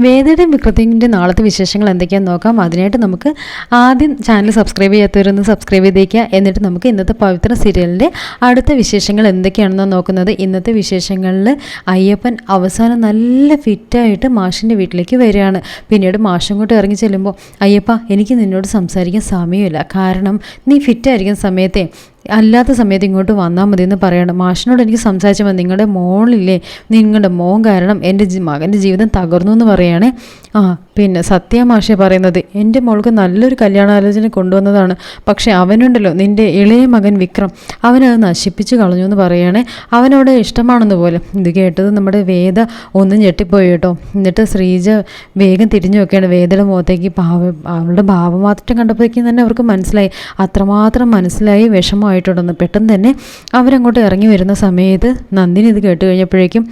വേദയുടെയും വിക്രത്തിന്റെ നാളത്തെ വിശേഷങ്ങൾ എന്തൊക്കെയാണെന്ന് നോക്കാം. അതിനായിട്ട് നമുക്ക് ആദ്യം ചാനൽ സബ്സ്ക്രൈബ് ചെയ്യാത്തവരൊന്ന് സബ്സ്ക്രൈബ് ചെയ്തേക്കുക. എന്നിട്ട് നമുക്ക് ഇന്നത്തെ പവിത്ര സീരിയലിന്റെ അടുത്ത വിശേഷങ്ങൾ എന്തൊക്കെയാണെന്ന് നോക്കുന്നത്. ഇന്നത്തെ വിശേഷങ്ങളിൽ അയ്യപ്പൻ അവസാനം നല്ല ഫിറ്റായിട്ട് മാഷിന്റെ വീട്ടിലേക്ക് വരികയാണ്. പിന്നീട് മാഷും കൂട്ട് ഇറങ്ങി ചെല്ലുമ്പോൾ അയ്യപ്പ എനിക്ക് നിന്നോട് സംസാരിക്കാൻ സമയമില്ല. കാരണം നീ ഫിറ്റായിരിക്കുന്ന സമയത്തെ അല്ലാത്ത സമയത്ത് ഇങ്ങോട്ട് വന്നാൽ മതി എന്ന് പറയണം. മാഷിനോട് എനിക്ക് സംസാരിച്ചാൽ മതി. നിങ്ങളുടെ മോളില്ലേ? നിങ്ങളുടെ മോൻ കാരണം എന്റെ മകന്റെ ജീവിതം തകർന്നു എന്ന് പറയുകയാണേ ആ പിന്നെ സത്യ മാഷെ പറയുന്നത് എന്റെ മോൾക്ക് നല്ലൊരു കല്യാണാലോചന കൊണ്ടുവന്നതാണ്. പക്ഷേ അവനുണ്ടല്ലോ നിന്റെ ഇളയ മകൻ വിക്രം. അവനത് നശിപ്പിച്ച് കളഞ്ഞു എന്ന് പറയുകയാണേ അവനവിടെ ഇഷ്ടമാണെന്ന് പോലെ. ഇത് കേട്ടത് നമ്മുടെ വേദ ഒന്നും ഞെട്ടിപ്പോയി കേട്ടോ. എന്നിട്ട് ശ്രീജ വേഗം തിരിഞ്ഞു നോക്കിയാണ് വേദയുടെ മുഖത്തേക്ക് ഭാവ അവളുടെ ഭാവമാത്രം കണ്ടപ്പോഴേക്കും തന്നെ അവർക്ക് മനസ്സിലായി. അത്രമാത്രം മനസ്സിലായി വിഷമമായിട്ടുണ്ടെന്ന് പെട്ടെന്ന് തന്നെ അവരങ്ങോട്ട് ഇറങ്ങി വരുന്ന സമയത്ത് നന്ദിനി ഇത് കേട്ട് കഴിഞ്ഞപ്പോഴേക്കും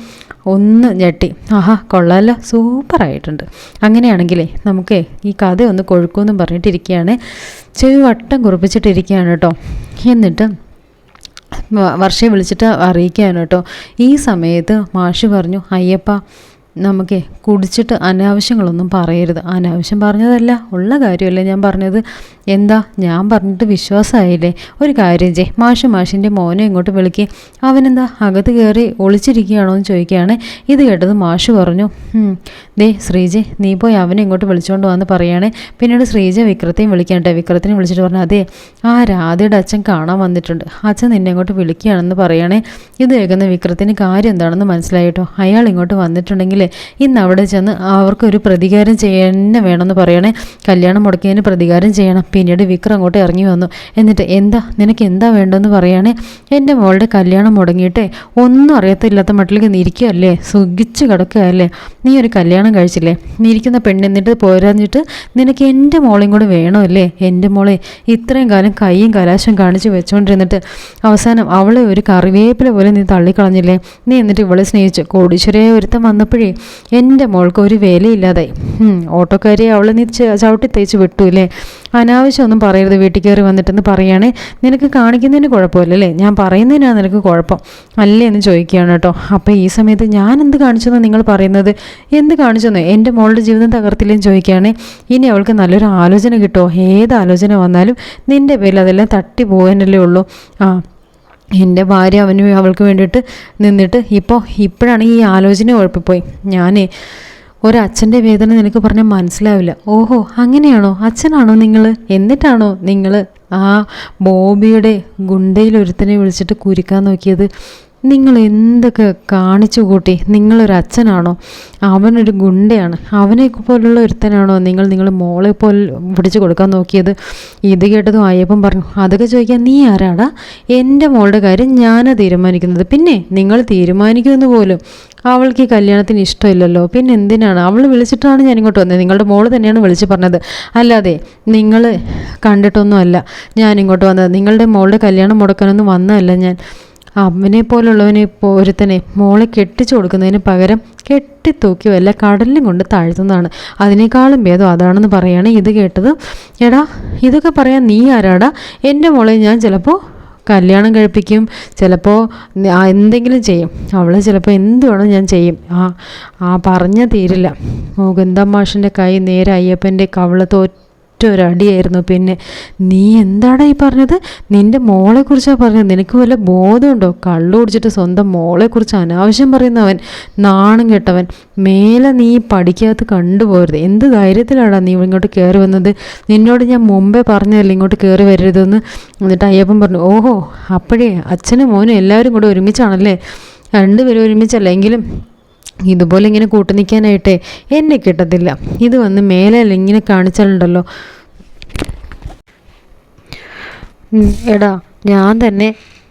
ഒന്ന് ഞെട്ടി. ആഹാ കൊള്ളാമല്ലോ സൂപ്പറായിട്ടുണ്ട് അങ്ങനെയാണെങ്കിലേ നമുക്കേ ഈ കഥ ഒന്ന് കൊഴുക്കുമെന്നും പറഞ്ഞിട്ടിരിക്കുകയാണ്. ചെവി വട്ടം കുറിപ്പിച്ചിട്ടിരിക്കുകയാണ് കേട്ടോ. എന്നിട്ട് വർഷയെ വിളിച്ചിട്ട് അറിയിക്കുകയാണ് ഈ സമയത്ത് മാഷ് പറഞ്ഞു അയ്യപ്പ നമുക്ക് കുടിച്ചിട്ട് അനാവശ്യങ്ങളൊന്നും പറയരുത്. അനാവശ്യം പറഞ്ഞതല്ല ഉള്ള കാര്യമല്ലേ ഞാൻ പറഞ്ഞത്. എന്താ? ഞാൻ പറഞ്ഞിട്ട് വിശ്വാസമായില്ലേ? ഒരു കാര്യം ചെയ് മാഷ് മാഷിന്റെ മോനെ ഇങ്ങോട്ട് വിളിക്കുക അവനെന്താ അകത്ത് കയറി ഒളിച്ചിരിക്കുകയാണോ എന്ന് ചോദിക്കുകയാണ്. ഇത് കേട്ടത് മാഷ് പറഞ്ഞു ദേ ശ്രീജെ നീ പോയി അവനെ ഇങ്ങോട്ട് വിളിച്ചുകൊണ്ട് വന്ന് പറയുകയാണ് പിന്നീട് ശ്രീജ വിക്രത്തെയും വിളിക്കാട്ടെ വിക്രത്തിനെ വിളിച്ചിട്ട് പറഞ്ഞു അതെ ആ രാധയുടെ അച്ഛൻ കാണാൻ വന്നിട്ടുണ്ട്. അച്ഛൻ നിന്നെ ഇങ്ങോട്ട് വിളിക്കുകയാണെന്ന് പറയുകയാണേ ഇത് കേൾക്കുന്ന വിക്രത്തിന് കാര്യം എന്താണെന്ന് മനസ്സിലായിട്ടോ അയാൾ ഇങ്ങോട്ട് വന്നിട്ടുണ്ടെങ്കിൽ ഇന്ന് അവിടെ ചെന്ന് അവർക്കൊരു പ്രതികാരം ചെയ്യണം വേണമെന്ന് പറയണേ. കല്യാണം മുടക്കിയതിന് പ്രതികാരം ചെയ്യണം. പിന്നീട് വിക്രം അങ്ങോട്ട് ഇറങ്ങി വന്നു. എന്നിട്ട് എന്താ? നിനക്ക് എന്താ വേണ്ടതെന്ന് പറയുകയാണെ എന്റെ മോളുടെ കല്യാണം മുടങ്ങിയിട്ടേ ഒന്നും അറിയത്തില്ലാത്ത മട്ടിലേക്ക് നീ ഇരിക്കുകയല്ലേ? സുഖിച്ച് കിടക്കുകയല്ലേ? നീ ഒരു കല്യാണം കഴിച്ചില്ലേ? നീ ഇരിക്കുന്ന പെണ്ണെന്നിട്ട് പോരാഞ്ഞിട്ട് നിനക്ക് എന്റെ മോളെയും കൂടെ വേണമല്ലേ? എന്റെ മോളെ ഇത്രയും കാലം കൈയും കലാശം കാണിച്ച് വെച്ചുകൊണ്ടിരുന്നിട്ട് അവസാനം അവളെ ഒരു കറിവേപ്പില പോലെ നീ തള്ളിക്കളഞ്ഞില്ലേ? നീ എന്നിട്ട് ഇവളെ സ്നേഹിച്ചു. കോടീശ്വരയെ ഒരുത്തം വന്നപ്പോഴേ എന്റെ മോൾക്ക് ഒരു വിലയില്ലാതായി. ഓട്ടോക്കാരി അവൾ നീ ചവിട്ടി തേച്ച് വിട്ടൂല്ലേ അനാവശ്യം ഒന്നും പറയരുത് വീട്ടിൽ കയറി വന്നിട്ടെന്ന് പറയുകയാണേ നിനക്ക് കാണിക്കുന്നതിന് കുഴപ്പമില്ലല്ലേ ഞാൻ പറയുന്നതിനാണ് നിനക്ക് കുഴപ്പം. അല്ലേ എന്ന് ചോദിക്കുകയാണ് കേട്ടോ. അപ്പോൾ ഈ സമയത്ത് ഞാൻ എന്ത് കാണിച്ചെന്ന് നിങ്ങൾ പറയുന്നത്? എന്ത് കാണിച്ചെന്ന്? എന്റെ മോളുടെ ജീവിതം തകർത്തില്ലെന്ന് ചോദിക്കുകയാണ്. ഇനി അവൾക്ക് നല്ലൊരു ആലോചന കിട്ടുമോ? ഏത് ആലോചന വന്നാലും നിന്റെ പേരിൽ അതെല്ലാം തട്ടി പോകാനല്ലേ ഉള്ളൂ. ആ എന്റെ ഭാര്യ അവന് അവൾക്ക് വേണ്ടിയിട്ട് നിന്നിട്ട് ഇപ്പോൾ ഇപ്പോഴാണ് ഈ ആലോചന ഉഴപ്പിപ്പോയി. ഞാൻ ഒരച്ഛന്റെ വേദന നിനക്ക് പറഞ്ഞാൽ മനസ്സിലാവില്ല. ഓഹോ അങ്ങനെയാണോ? അച്ഛനാണോ നിങ്ങൾ എന്നിട്ടാണോ നിങ്ങൾ ആ ബോബിയുടെ ഗുണ്ടയിൽ ഒരുത്തനെ വിളിച്ചിട്ട് കുരുക്കാൻ നോക്കിയത്? നിങ്ങൾ എന്തൊക്കെ കാണിച്ചു കൂട്ടി? നിങ്ങളൊരു അച്ഛനാണോ? അവനൊരു ഗുണ്ടയാണ്. അവനെ പോലുള്ള ഒരുത്തനാണോ നിങ്ങൾ നിങ്ങൾ മോളെ പോലെ പിടിച്ചു കൊടുക്കാൻ നോക്കിയത്? ഇത് കേട്ടതും അയ്യപ്പം പറഞ്ഞു അതൊക്കെ ചോദിക്കാൻ നീ ആരാടാ? എന്റെ മോളുടെ കാര്യം ഞാനാ തീരുമാനിക്കുന്നത്. പിന്നെ നിങ്ങൾ തീരുമാനിക്കുമെന്ന് പോലും അവൾക്ക് ഈ കല്യാണത്തിന് ഇഷ്ടമില്ലല്ലോ. പിന്നെ എന്തിനാണ്? അവൾ വിളിച്ചിട്ടാണ് ഞാൻ ഇങ്ങോട്ട് വന്നത്. നിങ്ങളുടെ മോൾ തന്നെയാണ് വിളിച്ച് പറഞ്ഞത്. അല്ലാതെ നിങ്ങൾ കണ്ടിട്ടൊന്നുമല്ല ഞാൻ ഇങ്ങോട്ട് വന്നത്. നിങ്ങളുടെ മോളുടെ കല്യാണം മുടക്കാനൊന്നും വന്നതല്ല ഞാൻ. അവനെ പോലുള്ളവനെ ഒരുത്തനെ മോളെ കെട്ടിച്ചു കൊടുക്കുന്നതിന് പകരം കെട്ടിത്തൂക്കി വല്ല കടലിലും കൊണ്ട് താഴ്ത്തുന്നതാണ്. അതിനേക്കാളും ഭേദം അതാണെന്ന് പറയാണ് ഇത് കേട്ടത്. എടാ ഇതൊക്കെ പറയാൻ നീ ആരാടാ? എന്റെ മോളെ ഞാൻ ചിലപ്പോൾ കല്യാണം കഴിപ്പിക്കും ചിലപ്പോൾ എന്തെങ്കിലും ചെയ്യും. അവൾ ചിലപ്പോൾ എന്ത് വേണം ഞാൻ ചെയ്യും. ആ ആ പറഞ്ഞ തീരില്ല. മുകുന്ദ മാഷിന്റെ കൈ നേരെ അയ്യപ്പന്റെ കവളത്ത് ഒരടിയായിരുന്നു. പിന്നെ നീ എന്താടാ ഈ പറഞ്ഞത്? നിന്റെ മോളെക്കുറിച്ചാണ് പറഞ്ഞത്. നിനക്ക് വല്ല ബോധമുണ്ടോ? കള്ളു കുടിച്ചിട്ട് സ്വന്തം മോളെക്കുറിച്ച് അനാവശ്യം പറയുന്നവൻ നാണം കെട്ടവൻ. മേലെ നീ പഠിക്കാത്ത കണ്ടുപോകരുത് എന്ത് ധൈര്യത്തിലാടാ നീ ഇങ്ങോട്ട് കയറി വന്നത്? നിന്നോട് ഞാൻ മുമ്പേ പറഞ്ഞതല്ലേ ഇങ്ങോട്ട് കയറി വരരുതെന്ന്? എന്നിട്ട് അയ്യപ്പൻ പറഞ്ഞു ഓഹോ അപ്പോഴേ അച്ഛനും മോനും എല്ലാവരും കൂടെ ഒരുമിച്ചാണല്ലേ? രണ്ടുപേരും ഒരുമിച്ചല്ല? എങ്കിലും ഇതുപോലെ ഇങ്ങനെ കൂട്ടു നിൽക്കാനായിട്ടേ എന്നെ കിട്ടത്തില്ല. ഇത് വന്ന് മേലെ ഇങ്ങനെ കാണിച്ചാലുണ്ടല്ലോ? എടാ ഞാൻ തന്നെ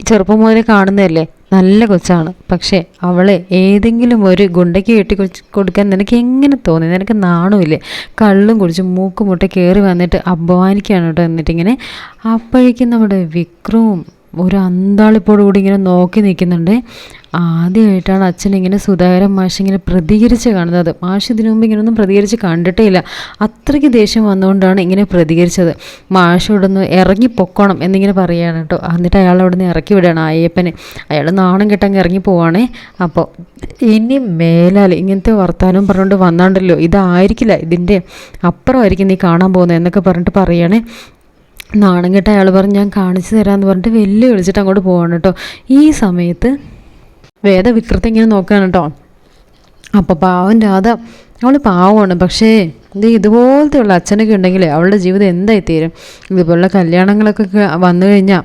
ചെറുപ്പം മുതലേ കാണുന്നതല്ലേ? നല്ല കൊച്ചാണ്. പക്ഷേ അവളെ ഏതെങ്കിലും ഒരു ഗുണ്ടയ്ക്ക് കെട്ടി കൊടുക്കാൻ നിനക്ക് എങ്ങനെ തോന്നി? നിനക്ക് നാണമില്ലേ? കള്ളും കുടിച്ച് മൂക്ക് മുട്ട കയറി വന്നിട്ട് അപമാനിക്കുകയാണ് കേട്ടോ എന്നിട്ടിങ്ങനെ. അപ്പോഴേക്കും നമ്മുടെ വിക്രവും ഒരു അന്താളിപ്പോടുകൂടി ഇങ്ങനെ നോക്കി നിൽക്കുന്നുണ്ട്. ആദ്യമായിട്ടാണ് അച്ഛൻ ഇങ്ങനെ സുധാകരൻ മാഷ് ഇങ്ങനെ പ്രതികരിച്ച് കാണുന്നത്. മാഷ് ഇതിനു മുമ്പ് ഇങ്ങനെയൊന്നും പ്രതികരിച്ച് കണ്ടിട്ടേ ഇല്ല അത്രയ്ക്ക് ദേഷ്യം വന്നുകൊണ്ടാണ് ഇങ്ങനെ പ്രതികരിച്ചത്. മാഷ് ഇവിടെ നിന്ന് ഇറങ്ങി പൊക്കണം എന്നിങ്ങനെ പറയുകയാണ് കേട്ടോ. എന്നിട്ട് അയാൾ അവിടെ നിന്ന് ഇറക്കി വിടുകയാണ് അയ്യപ്പനെ. അയാൾ നാണം കെട്ടങ്ങ് ഇറങ്ങി പോവാണേ. അപ്പോൾ ഇനി മേലാൽ ഇങ്ങനത്തെ വർത്തമാനം പറഞ്ഞുകൊണ്ട് വന്നാണ്ടല്ലോ. ഇതായിരിക്കില്ല ഇതിന്റെ അപ്പുറമായിരിക്കും നീ കാണാൻ പോകുന്നത് എന്നൊക്കെ പറഞ്ഞിട്ട് പറയുകയാണേ. നാണം കെട്ട അയാൾ പറഞ്ഞ് ഞാൻ കാണിച്ചു തരാമെന്ന് പറഞ്ഞിട്ട് വെല്ലു വിളിച്ചിട്ട് അങ്ങോട്ട് പോവാണ് കേട്ടോ ഈ സമയത്ത് വേദ വികൃതി ഇങ്ങനെ നോക്കുകയാണ് കേട്ടോ അപ്പോൾ പാവം രാധ അവൾ പാവമാണ്. പക്ഷേ ഇത് ഇതുപോലത്തെ ഉള്ള അച്ഛനൊക്കെ ഉണ്ടെങ്കിൽ അവളുടെ ജീവിതം എന്തായി തീരും? ഇതുപോലുള്ള കല്യാണങ്ങളൊക്കെ വന്നു കഴിഞ്ഞാൽ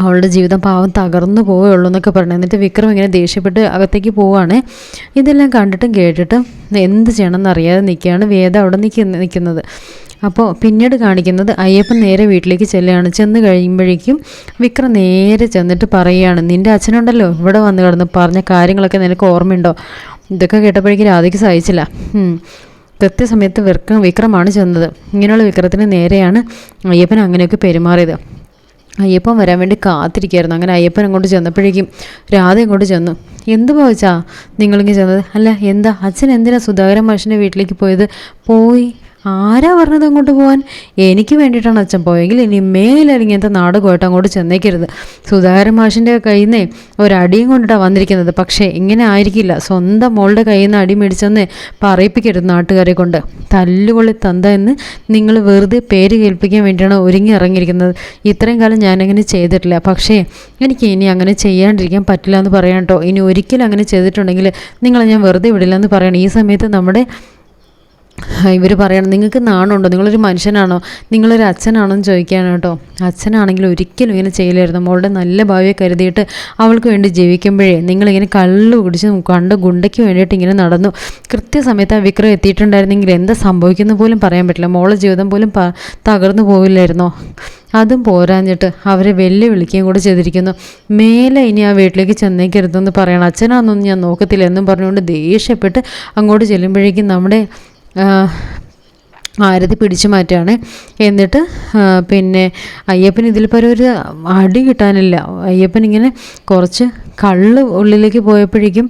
അവളുടെ ജീവിതം പാവം തകർന്നു പോവുകയുള്ളൂ എന്നൊക്കെ പറഞ്ഞു. എന്നിട്ട് വിക്രം ഇങ്ങനെ ദേഷ്യപ്പെട്ട് അകത്തേക്ക് പോവുകയാണ് ഇതെല്ലാം കണ്ടിട്ടും കേട്ടിട്ടും എന്ത് ചെയ്യണമെന്ന് അറിയാതെ നിൽക്കുകയാണ് വേദ അവിടെ നിൽക്കുന്ന നിൽക്കുന്നത് അപ്പോൾ പിന്നീട് കാണിക്കുന്നത് അയ്യപ്പൻ നേരെ വീട്ടിലേക്ക് ചെല്ലുകയാണ്. ചെന്ന് കഴിയുമ്പോഴേക്കും വിക്രം നേരെ ചെന്നിട്ട് പറയുകയാണ് നിന്റെ അച്ഛനുണ്ടല്ലോ ഇവിടെ വന്ന് കിടന്ന് പറഞ്ഞ കാര്യങ്ങളൊക്കെ നിനക്ക് ഓർമ്മയുണ്ടോ? ഇതൊക്കെ കേട്ടപ്പോഴേക്കും രാധയ്ക്ക് സഹിച്ചില്ല. കൃത്യസമയത്ത് വിക്രം വിക്രമാണ് ചെന്നത്. ഇങ്ങനെയുള്ള വിക്രത്തിന് നേരെയാണ് അയ്യപ്പൻ അങ്ങനെയൊക്കെ പെരുമാറിയത്. അയ്യപ്പൻ വരാൻ വേണ്ടി കാത്തിരിക്കുകയായിരുന്നു. അങ്ങനെ അയ്യപ്പൻ അങ്ങോട്ട് ചെന്നപ്പോഴേക്കും രാധ അങ്ങോട്ട് ചെന്നു. എന്ത് ഭവിച്ചാ നിങ്ങളിങ്ങനെ ചെന്നത്? അല്ല എന്താ? അച്ഛൻ എന്തിനാ സുധാകരൻ മനുഷ്യന്റെ വീട്ടിലേക്ക് പോയത്? പോയി ആരാ പറഞ്ഞത് അങ്ങോട്ട് പോകാൻ എനിക്ക് വേണ്ടിയിട്ടാണ് അച്ഛൻ പോയെങ്കിൽ ഇനി മേലിൽ നാട് പോയിട്ട് അങ്ങോട്ട് ചെന്നേക്കരുത്. സുധാകരൻ മാഷിന്റെ കയ്യിൽ നിന്ന് ഒരടിയും കൊണ്ടിട്ടാണ് വന്നിരിക്കുന്നത്. പക്ഷേ ഇങ്ങനെ ആയിരിക്കില്ല. സ്വന്തം മോളുടെ കയ്യിൽ നിന്ന് അടി മേടിച്ചെന്ന് പറയിപ്പിക്കരുത് നാട്ടുകാരെ കൊണ്ട്. തല്ലുകൊള്ളി തന്ത എന്ന് നിങ്ങൾ വെറുതെ പേര് കേൾപ്പിക്കാൻ വേണ്ടിയാണ് ഒരുങ്ങി ഇറങ്ങിയിരിക്കുന്നത്. ഇത്രയും കാലം ഞാനങ്ങനെ ചെയ്തിട്ടില്ല. പക്ഷേ എനിക്ക് ഇനി അങ്ങനെ ചെയ്യാണ്ടിരിക്കാൻ പറ്റില്ല എന്ന് പറയാം കേട്ടോ. ഇനി ഒരിക്കലും അങ്ങനെ ചെയ്തിട്ടുണ്ടെങ്കിൽ നിങ്ങളെ ഞാൻ വെറുതെ വിടില്ല എന്ന് പറയണം. ഈ സമയത്ത് നമ്മുടെ ഇവർ പറയണം നിങ്ങൾക്ക് നാണുണ്ടോ? നിങ്ങളൊരു മനുഷ്യനാണോ? നിങ്ങളൊരു അച്ഛനാണോ എന്ന് ചോദിക്കുകയാണ് കേട്ടോ. അച്ഛനാണെങ്കിൽ ഒരിക്കലും ഇങ്ങനെ ചെയ്യില്ലായിരുന്നു മോളുടെ നല്ല ഭാവിയെ കരുതിയിട്ട് അവൾക്ക് വേണ്ടി ജീവിക്കുമ്പോഴേ നിങ്ങളിങ്ങനെ കള്ളു കുടിച്ച് കണ്ട് ഗുണ്ടയ്ക്ക് വേണ്ടിയിട്ട് ഇങ്ങനെ നടന്നു. കൃത്യസമയത്ത് ആ വിക്രം എത്തിയിട്ടുണ്ടായിരുന്നെങ്കിൽ എന്താ സംഭവിക്കുന്ന പോലും പറയാൻ പറ്റില്ല. മോളുടെ ജീവിതം പോലും തകർന്നു പോവില്ലായിരുന്നോ? അതും പോരാഞ്ഞിട്ട് അവരെ വെല്ലുവിളിക്കുകയും കൂടെ ചെയ്തിരിക്കുന്നു. മേലെ ഇനി ആ വീട്ടിലേക്ക് ചെന്നേക്കരുതെന്ന് പറയണം. അച്ഛനാണെന്നൊന്നും ഞാൻ നോക്കത്തില്ല എന്നും പറഞ്ഞുകൊണ്ട് ദേഷ്യപ്പെട്ട് അങ്ങോട്ട് ചെല്ലുമ്പോഴേക്കും നമ്മുടെ ആരതി പിടിച്ചു മാറ്റുകയാണ് എന്നിട്ട് പിന്നെ അയ്യപ്പൻ ഇതിൽ പരം ഒരു അടി കിട്ടാനില്ല. അയ്യപ്പൻ ഇങ്ങനെ കുറച്ച് കള്ള് ഉള്ളിലേക്ക് പോയപ്പോഴേക്കും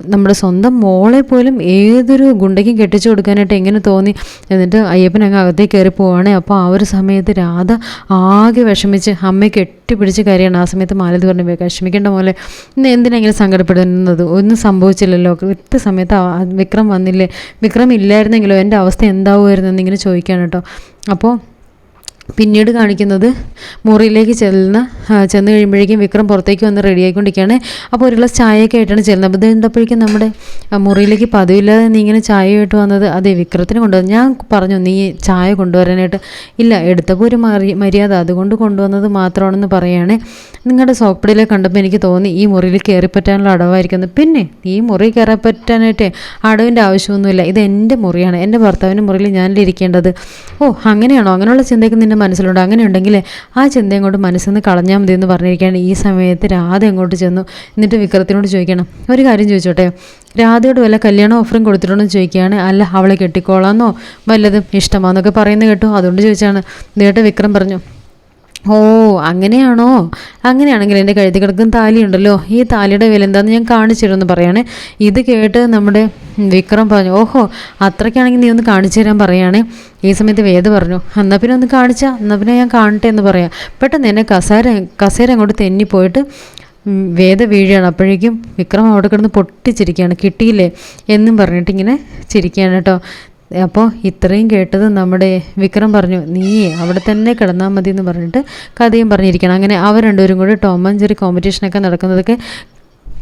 നമ്മുടെ സ്വന്തം മോളെ പോലും ഏതൊരു ഗുണ്ടയ്ക്കും കെട്ടിച്ചു കൊടുക്കാനായിട്ട് എങ്ങനെ തോന്നി? എന്നിട്ട് അയ്യപ്പൻ അങ്ങ് അകത്തേക്ക് കയറി പോവാണ്. അപ്പോൾ ആ ഒരു സമയത്ത് രാധ ആകെ വിഷമിച്ച് അമ്മയെ കെട്ടിപ്പിടിച്ച് കയറിയാണ് ആ സമയത്ത് മാലതി പറഞ്ഞു വിഷമിക്കേണ്ട പോലെ ഇന്ന് എന്തിനാ ഇങ്ങനെ സങ്കടപ്പെടുന്നത്? ഒന്നും സംഭവിച്ചില്ലല്ലോ. കൃത്യസമയത്ത് വിക്രം വന്നില്ലേ? വിക്രം ഇല്ലായിരുന്നെങ്കിലോ? എന്റെ അവസ്ഥ എന്താവുമായിരുന്നു? എന്നിങ്ങനെ ചോദിക്കുകയാണ് കേട്ടോ. അപ്പോൾ പിന്നീട് കാണിക്കുന്നത് മുറിയിലേക്ക് ചെല്ലുന്ന ചെന്ന് കഴിയുമ്പോഴേക്കും വിക്രം പുറത്തേക്ക് വന്ന് റെഡി ആയിക്കൊണ്ടിരിക്കുകയാണ്. അപ്പോൾ ഒരു ഗ്ലാസ് ചായയൊക്കെ ആയിട്ടാണ് ചെല്ലുന്നത്. അപ്പോൾ ഇതെന്തപ്പോഴേക്കും നമ്മുടെ മുറിയിലേക്ക് പതിവില്ലാതെ നീ ഇങ്ങനെ ചായയായിട്ട് വന്നത് അതെ വിക്രത്തിന് കൊണ്ടുവന്നു ഞാൻ പറഞ്ഞു നീ ചായ കൊണ്ടുവരാനായിട്ട് ഇല്ല എടുത്തപ്പോൾ ഒരു മര്യാദ അതുകൊണ്ട് കൊണ്ടുവന്നത് മാത്രമാണെന്ന് പറയുകയാണ്. നിങ്ങളുടെ സോക്കപ്പടിയിലെ കണ്ടപ്പോൾ എനിക്ക് തോന്നി ഈ മുറിയിൽ കയറി കയറിപ്പറ്റാനുള്ള അടവായിരിക്കുന്നത് പിന്നെ ഈ മുറി കയറിപ്പറ്റാനായിട്ട് അടവിന്റെ ആവശ്യമൊന്നുമില്ല. ഇത് എന്റെ മുറിയാണ്. എന്റെ ഭർത്താവിന്റെ മുറിയിൽ ഞാനിരിക്കേണ്ടത് ഓ അങ്ങനെയാണോ? അങ്ങനെയുള്ള ചിന്തയൊക്കെ നിന്റെ മനസ്സിലുണ്ട്. അങ്ങനെ ഉണ്ടെങ്കിൽ ആ ചിന്ത അങ്ങോട്ട് മനസ്സിൽ നിന്ന് കളഞ്ഞാൽ മതി എന്ന് പറഞ്ഞിരിക്കുകയാണ് ഈ സമയത്ത് രാധ അങ്ങോട്ട് ചെന്നു. എന്നിട്ട് വിക്രത്തിനോട് ചോദിക്കണം ഒരു കാര്യം ചോദിച്ചോട്ടെ? രാധയോട് വല്ല കല്യാണ ഓഫറും കൊടുത്തിട്ടുണ്ടോ ചോദിക്കുകയാണ്. അല്ല അവളെ കെട്ടിക്കോളാന്നോ? വല്ലതും ഇഷ്ടമാണെന്നൊക്കെ പറയുന്നത് കേട്ടോ. അതുകൊണ്ട് ചോദിച്ചാണ്. നേട്ട് വിക്രം പറഞ്ഞു ഓ അങ്ങനെയാണോ? അങ്ങനെയാണെങ്കിൽ എന്റെ കഴുതി കിടക്കുന്ന താലിയുണ്ടല്ലോ ഈ താലിയുടെ വില എന്താണെന്ന് ഞാൻ കാണിച്ചിരുന്നു പറയുകയാണേ ഇത് കേട്ട് നമ്മുടെ വിക്രം പറഞ്ഞു ഓഹോ അത്രയ്ക്കാണെങ്കിൽ നീ ഒന്ന് കാണിച്ചു തരാൻ പറയുകയാണേ ഈ സമയത്ത് വേദ പറഞ്ഞു എന്നാൽ പിന്നെ ഒന്ന് കാണിച്ചാൽ എന്നാൽ പിന്നെ ഞാൻ കാണട്ടെ എന്ന് പറയാം. പെട്ടെന്ന് എന്നെ കസേര കസേര അങ്ങോട്ട് തെന്നിപ്പോയിട്ട് വേദ വീഴുകയാണ്. അപ്പോഴേക്കും വിക്രം അവിടെ കിടന്ന് പൊട്ടിച്ചിരിക്കുകയാണ്. കിട്ടിയില്ലേ? എന്നും പറഞ്ഞിട്ട് ഇങ്ങനെ ചിരിക്കുകയാണ് കേട്ടോ. അപ്പോൾ ഇത്രയും കേട്ടത് നമ്മുടെ വിക്രം പറഞ്ഞു നീ അവിടെ തന്നെ കിടന്നാൽ മതി എന്ന് പറഞ്ഞിട്ട് കഥയും പറഞ്ഞിരിക്കണം. അങ്ങനെ അവർ രണ്ടുപേരും കൂടി ടോം ആൻഡ് ജെറി കോമ്പറ്റീഷനൊക്കെ നടക്കുന്നതൊക്കെ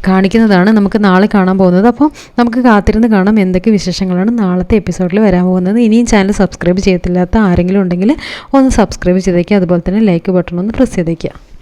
കാണിക്കുന്നതാണ് നമുക്ക് നാളെ കാണാൻ പോകുന്നത്. അപ്പോൾ നമുക്ക് കാത്തിരുന്ന് കാണാം എന്തൊക്കെ വിശേഷങ്ങളാണ് നാളത്തെ എപ്പിസോഡിൽ വരാൻ പോകുന്നത്. ഇനിയും ചാനൽ സബ്സ്ക്രൈബ് ചെയ്യത്തില്ലാത്ത ആരെങ്കിലും ഉണ്ടെങ്കിൽ ഒന്ന് സബ്സ്ക്രൈബ് ചെയ്തേക്കുക അതുപോലെ തന്നെ ലൈക്ക് ബട്ടൺ ഒന്ന് പ്രസ് ചെയ്തേക്കുക